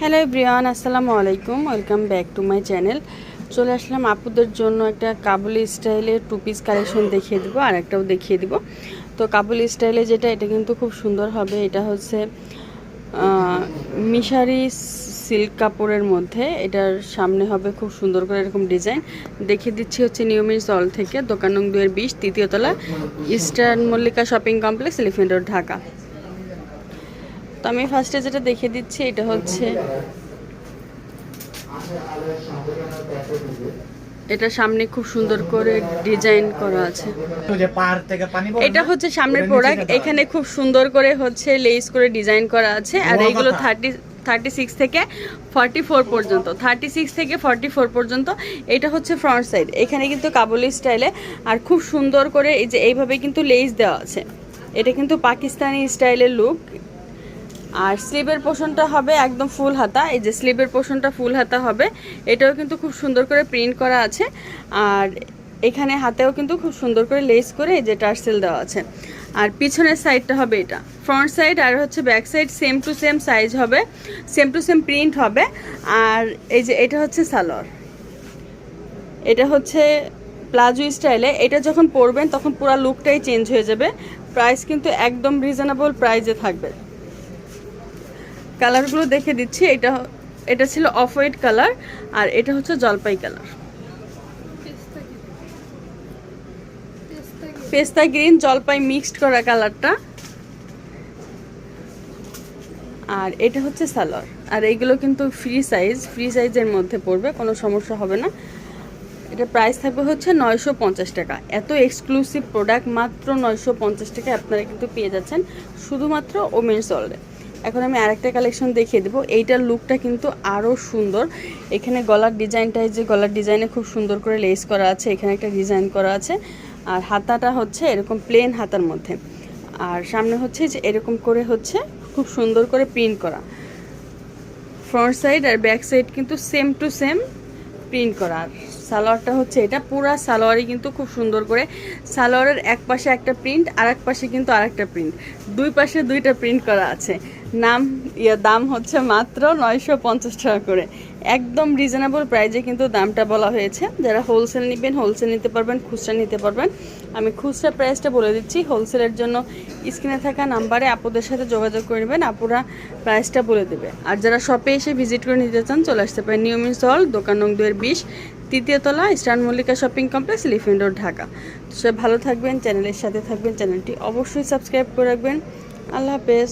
Hello Brian আসসালামু আলাইকুম welcome back to my channel চলে আসলাম আপুদের জন্য একটা কাবুলি স্টাইলের টু পিস কালেকশন দেখিয়ে দিব, আর একটাও দেখিয়ে দিব। তো কাবুলি স্টাইলে যেটা, এটা কিন্তু খুব সুন্দর হবে, এটা হচ্ছে মিশারি সিল্ক কাপড়ের মধ্যে, এটার সামনে হবে খুব সুন্দর করে এরকম ডিজাইন দেখিয়ে দিচ্ছি হচ্ছে নিয়মিত জল থেকে, দোকান নং দুয়ের বিশ তৃতীয়তলা eastern Mallika shopping complex elephant road Dhaka. তো আমি ফার্স্টে যেটা দেখে দিচ্ছি এটা হচ্ছে এটা সামনে খুব সুন্দর করে ডিজাইন করা আছে। এটা হচ্ছে সামনের প্রোডাক্ট এখানে খুব সুন্দর করে হচ্ছে লেস করে ডিজাইন করা আছে আর এইগুলো থার্টি থার্টি সিক্স থেকে ফর্টি ফোর পর্যন্ত থার্টি সিক্স থেকে ফর্টি ফোর পর্যন্ত এটা হচ্ছে ফ্রন্ট সাইড এখানে কিন্তু কাবুলি স্টাইলে আর খুব সুন্দর করে এই যে এইভাবে কিন্তু লেস দেওয়া আছে। এটা কিন্তু পাকিস্তানি স্টাইলের লুক আর স্লিভের পোর্শনটা হবে একদম ফুল হাতা, এই যে স্লিভের পোর্শনটা ফুল হাতা হবে, এটাও কিন্তু খুব সুন্দর করে প্রিন্ট করা আছে, আর এখানে হাতেও কিন্তু খুব সুন্দর করে লেস করে এই যে টার্সেল দেওয়া আছে। আর পিছনের সাইডটা হবে এটা, ফ্রন্ট সাইড আর হচ্ছে back side same to same size হবে, সেম টু সেম প্রিন্ট হবে, আর এই যে এটা হচ্ছে সালোয়ার। এটা হচ্ছে প্লাজো স্টাইলে, এটা যখন পরবেন তখন পুরো লুকটাই চেঞ্জ হয়ে যাবে, প্রাইস কিন্তু একদম রিজনেবল প্রাইসে থাকবে। কালারগুলো দেখে দিচ্ছি। এটা এটা ছিল অফ হোয়াইট কালার আর এটা হচ্ছে জলপাই কালার। পেস্তা গ্রিন, জলপাই মিক্সড করা কালারটা। আর এটা হচ্ছে সালোয়ার। আর এইগুলো কিন্তু ফ্রি সাইজ, ফ্রি সাইজের মধ্যে পড়বে, কোনো সমস্যা হবে না। এটা প্রাইস থাকবে হচ্ছে নয়শো পঞ্চাশ টাকা। এত এক্সক্লুসিভ প্রোডাক্ট মাত্র নয়শো টাকায় আপনারা কিন্তু পেয়ে যাচ্ছেন। শুধুমাত্র ওমেন্স অলরে এখন আমি আরেকটা কালেকশন দেখিয়ে দেবো। এইটার লুকটা কিন্তু আরও সুন্দর। এখানে গলার ডিজাইনটাই যে গলার ডিজাইনে খুব সুন্দর করে লেস করা আছে, এখানে একটা ডিজাইন করা আছে। আর হাতাটা হচ্ছে এরকম প্লেন হাতার মধ্যে। আর সামনে হচ্ছে যে এরকম করে হচ্ছে খুব সুন্দর করে প্রিন্ট করা। ফ্রন্ট সাইড আর ব্যাক সাইড কিন্তু সেম টু সেম প্রিন্ট করা। আর সালোয়ারটা হচ্ছে এটা, পুরা সালোয়ারই কিন্তু খুব সুন্দর করে সালোয়ারের এক পাশে একটা প্রিন্ট আর এক পাশে কিন্তু আরেকটা প্রিন্ট দুই পাশে দুইটা প্রিন্ট করা আছে। নাম ইয়ে দাম হচ্ছে মাত্র নয়শো পঞ্চাশ টাকা করে। একদম রিজনেবল প্রাইজে কিন্তু দামটা বলা হয়েছে। যারা হোলসেল নেবেন হোলসেল নিতে পারবেন, খুচরা নিতে পারবেন। আমি খুচরা প্রাইসটা বলে দিচ্ছি। হোলসেলের জন্য স্ক্রিনে থাকা নাম্বারে আপুদের সাথে যোগাযোগ করে নেবেন। আপুরা প্রাইসটা বলে দেবে। আর যারা শপে এসে ভিজিট করে নিতে চান, চলে আসতে পারেন নিয়মিত হল দোকান নং দুয়ের বিশ, তৃতীয় তলা, eastern Mallika shopping complex elephant road Dhaka. সবাই ভালো থাকবেন চ্যানেলের সাথে থাকবেন। চ্যানেলটি অবশ্যই সাবস্ক্রাইব করে রাখবেন। আল্লাহ হাফেজ।